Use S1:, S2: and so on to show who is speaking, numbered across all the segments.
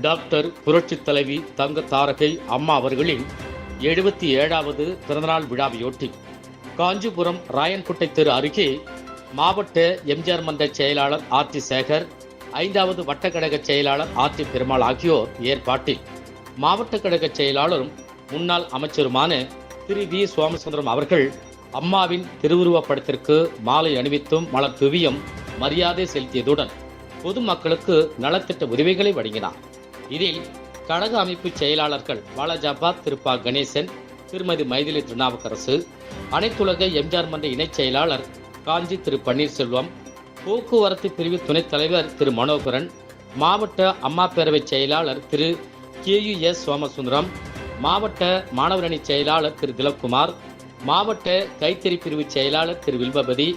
S1: Doctor புரட்சித் தலைவி தங்க தாரகை அம்மா அவர்களின் எழுபத்தி ஏழாவது பிறந்தநாள் விழாவையொட்டி காஞ்சிபுரம் ராயன்குட்டை தெரு அருகே மாவட்ட எம்ஜிஆர் மன்ற செயலாளர் ஆர்த்தி சேகர் ஐந்தாவது வட்டக்கழக செயலாளர் ஆர்த்தி பெருமாள் ஆகியோர் ஏற்பாட்டில் மாவட்ட கழக செயலாளரும் முன்னாள் அமைச்சருமான திரு வி சோமசுந்தரம் அவர்கள் அம்மாவின் திருவுருவப் படத்திற்கு மாலை அணிவித்தும் மலர் துவியும் மரியாதை செலுத்தியதுடன் பொதுமக்களுக்கு நலத்திட்ட உதவிகளை வழங்கினார். இதில் கழக அமைப்பு செயலாளர்கள் பாலாஜாபாத் திருப்பா கணேசன் திருமதி மைதிலி திருநாவுக்கரசு அனைத்துலக எம்ஜிஆர் மன்ற இணைச் செயலாளர் காஞ்சி திரு பன்னீர்செல்வம் போக்குவரத்து பிரிவு துணைத் தலைவர் திரு மனோகரன் மாவட்ட அம்மா பேரவை செயலாளர் Thiru K U S Somasundaram மாவட்ட மாணவரணி செயலாளர் திரு திலக்குமார் மாவட்ட கைத்தறி பிரிவு செயலாளர் திரு வில்பபதி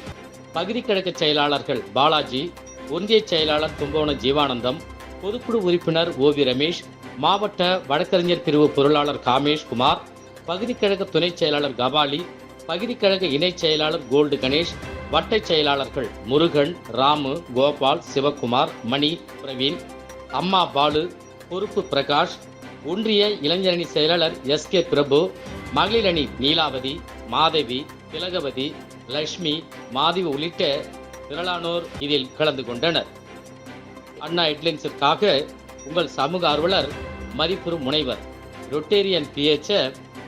S1: பகுதி கழக செயலாளர்கள் பாலாஜி ஒன்றிய செயலாளர் கும்பகோணம் ஜீவானந்தம் பொதுக்குழு உறுப்பினர் ஓவி ரமேஷ் மாவட்ட வழக்கறிஞர் பிரிவு பொருளாளர் காமேஷ் குமார் பகுதி கழக செயலாளர் கபாலி பகுதி கழக இணைச் செயலாளர் கோல்டு கணேஷ் வட்டை செயலாளர்கள் முருகன் ராமு கோபால் சிவகுமார் மணி பிரவீன் அம்மா பாலு பொறுப்பு பிரகாஷ் ஒன்றிய இளைஞரணி செயலாளர் எஸ் கே பிரபு மகளிர் அணி நீலாவதி மாதவி திலகவதி லட்சுமி மாதவி உள்ளிட்ட திரளானோர் இதில் கலந்து கொண்டனர். அண்ணா ஹெட்லைன்ஸிற்காக உங்கள் சமூக ஆர்வலர் மதிப்புறு முனைவர் ரொட்டேரியன் பிஹெச்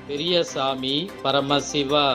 S1: பெரியசாமி பரமசிவா